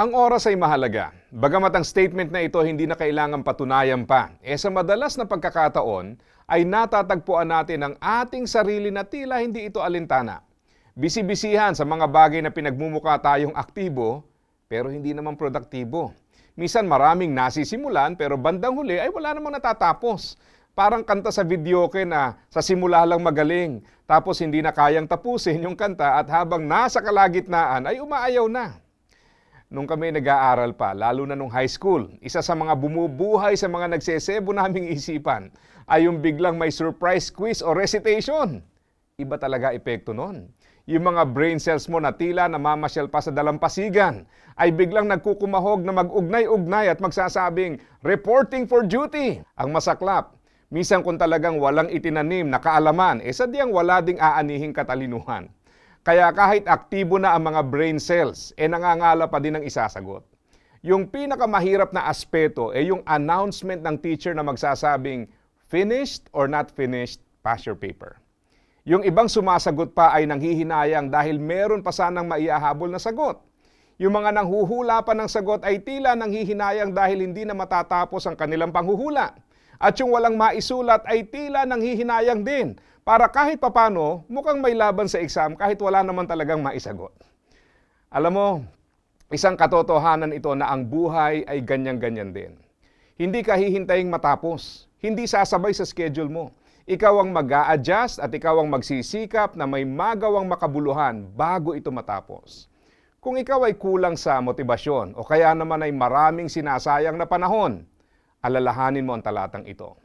Ang oras ay mahalaga. Bagamat ang statement na ito hindi na kailangang patunayan pa, e sa madalas na pagkakataon ay natatagpuan natin ang ating sarili na tila hindi ito alintana. Bisibisihan sa mga bagay na pinagmumuka tayong aktibo, pero hindi naman produktibo. Minsan maraming nasisimulan pero bandang huli ay wala namang natatapos. Parang kanta sa videoke na sa simula lang magaling, tapos hindi na kayang tapusin yung kanta at habang nasa kalagitnaan ay umaayaw na. Nung kami nag-aaral pa, lalo na nung high school, isa sa mga bumubuhay sa mga nagsesebo naming isipan ay yung biglang may surprise quiz o recitation. Iba talaga epekto nun. Yung mga brain cells mo na tila namamasyal pa sa dalampasigan ay biglang nagkukumahog na mag-ugnay-ugnay at magsasabing, reporting for duty. Ang masaklap, minsan kung talagang walang itinanim na kaalaman, eh sadyang wala ding aanihing katalinuhan. Kaya kahit aktibo na ang mga brain cells, eh nangangala pa din ng isasagot. Yung pinakamahirap na aspeto ay yung announcement ng teacher na magsasabing, finished or not finished, pass your paper. Yung ibang sumasagot pa ay nanghihinayang dahil meron pa sanang maiahabol na sagot. Yung mga nanghuhula pa ng sagot ay tila nanghihinayang dahil hindi na matatapos ang kanilang panghuhula. At yung walang maisulat ay tila nanghihinayang din para kahit papano mukhang may laban sa exam kahit wala naman talagang maisagot. Alam mo, isang katotohanan ito na ang buhay ay ganyan-ganyan din. Hindi ka hihintaying matapos. Hindi sasabay sa schedule mo. Ikaw ang mag adjust at ikaw ang magsisikap na may magawang makabuluhan bago ito matapos. Kung ikaw ay kulang sa motibasyon o kaya naman ay maraming sinasayang na panahon, alalahanin mo ang talatang ito.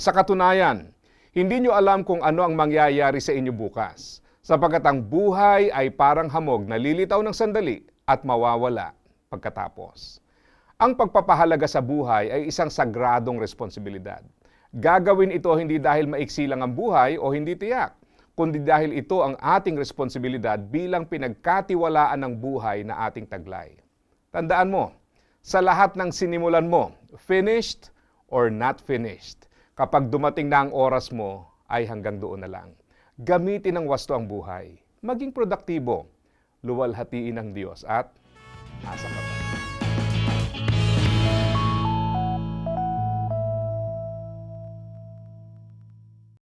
Sa katunayan, hindi nyo alam kung ano ang mangyayari sa inyo bukas, sapagkat ang buhay ay parang hamog na lilitaw ng sandali at mawawala pagkatapos. Ang pagpapahalaga sa buhay ay isang sagradong responsibilidad. Gagawin ito hindi dahil maiksi lang ang buhay o hindi tiyak, kundi dahil ito ang ating responsibilidad bilang pinagkatiwalaan ng buhay na ating taglay. Tandaan mo, sa lahat ng sinimulan mo, finished or not finished, kapag dumating na ang oras mo, ay hanggang doon na lang. Gamitin ng wasto ang buhay. Maging produktibo. Luwalhatiin ng Diyos at asa ka pa.